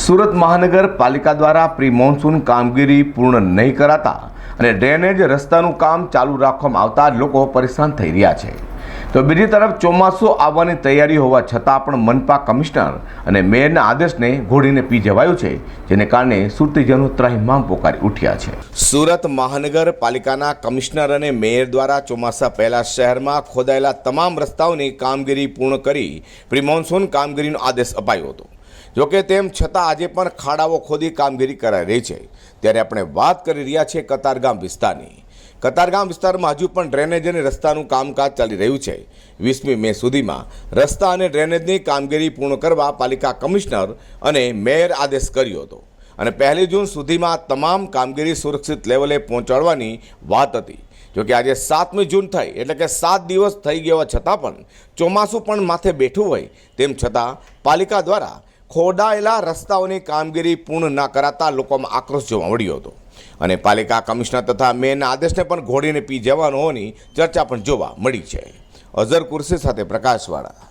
સુરત મહાનગરપાલિકા દ્વારા pre monsoon કામગીરી પૂર્ણ નહીં કરાતા અને ડ્રેનેજ રસ્તાનું કામ ચાલુ રાખવામાં આવતા લોકો પરેશાન થઈ રહ્યા છે. તો બીજી તરફ ચોમાસું આવવાની તૈયારી હોવા છતાં પણ મનપા કમિશનર અને મેયરના આદેશને ઘોડીને પી જવાયું છે, જેને કારણે સુરતીજનો ત્રાહિમામ પોકારી ઉઠ્યા છે. સુરત મહાનગરપાલિકાના કમિશનર અને મેયર દ્વારા ચોમાસા પહેલા શહેરમાં ખોદાયેલા તમામ રસ્તાઓની કામગીરી પૂર્ણ કરી પ્રી મોન્સૂન કામગીરીનો આદેશ અપાયો હતો. જોકે તેમ છતાં આજે પણ ખાડાઓ ખોદી કામગીરી કરાઈ રહી છે. ત્યારે આપણે વાત કરી રહ્યા છીએ કતારગામ વિસ્તારની. કતારગામ વિસ્તારમાં હજુ પણ ડ્રેનેજ અને રસ્તાનું કામકાજ ચાલી રહ્યું છે. વીસમી મે સુધીમાં રસ્તા અને ડ્રેનેજની કામગીરી પૂર્ણ કરવા પાલિકા કમિશનર અને મેયર આદેશ કર્યો હતો. અને પહેલી જૂન સુધીમાં તમામ કામગીરી સુરક્ષિત લેવલે પહોંચાડવાની વાત હતી. જોકે આજે સાતમી જૂન થઈ, એટલે કે સાત દિવસ થઈ ગયા છતાં પણ ચોમાસું પણ માથે બેઠું હોય, તેમ છતાં પાલિકા દ્વારા ખોડાયેલા રસ્તાઓની કામગીરી પૂર્ણ ના કરાતા લોકોમાં આક્રોશ જોવા મળ્યો હતો. અને પાલિકા કમિશનર તથા મેયરના આદેશને પણ ઘોડીને પી જવાનો હોવાની ચર્ચા પણ જોવા મળી છે. અઝર કુર્સી સાથે પ્રકાશવાળા